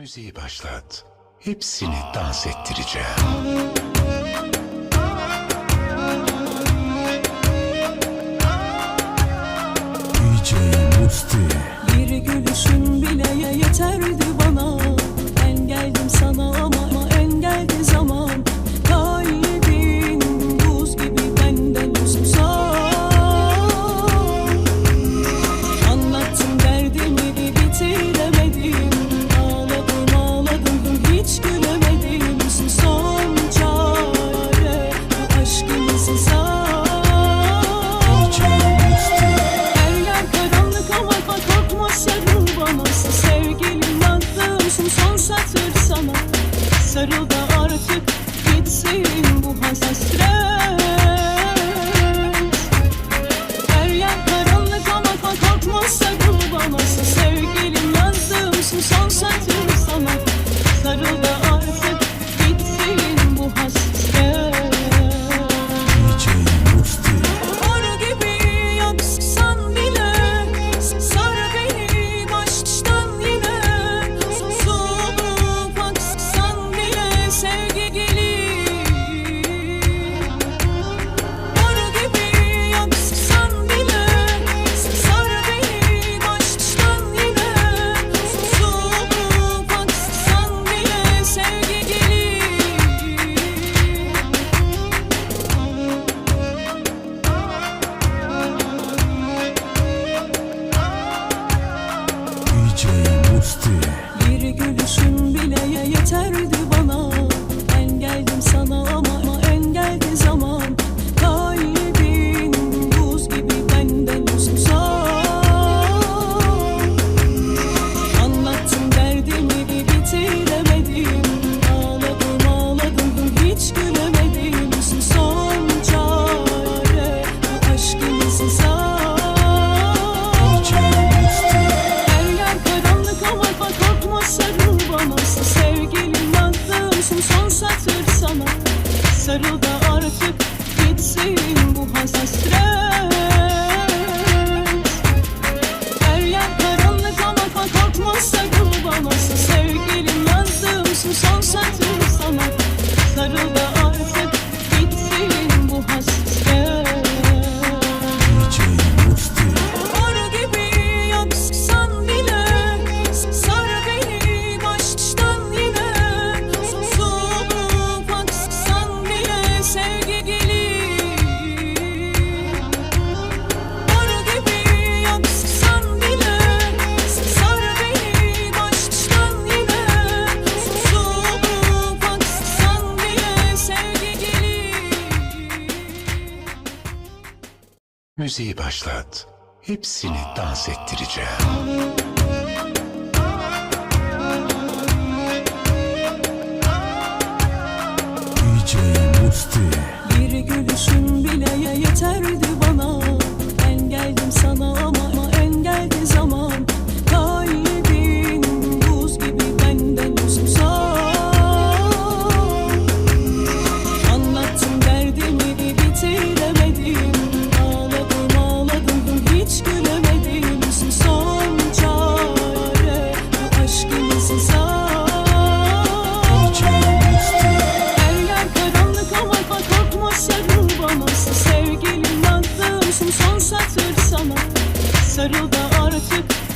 Müziği başlat. Hepsini dans ettireceğim. DJ Musti Bir gülüşün bile yeterdi bana Sarıl da artık gitsin bu hasret Musti Bir gülüşün bileye yeterdi. Sarıl da artık gitsin bu hassas hasret Her yer karanlık ama korkma sakın bana Sevgilim yazdım susam satır sana. Sarıl Müziği başlat. Hepsini dans ettireceğim. satır sana Sarıl da artık.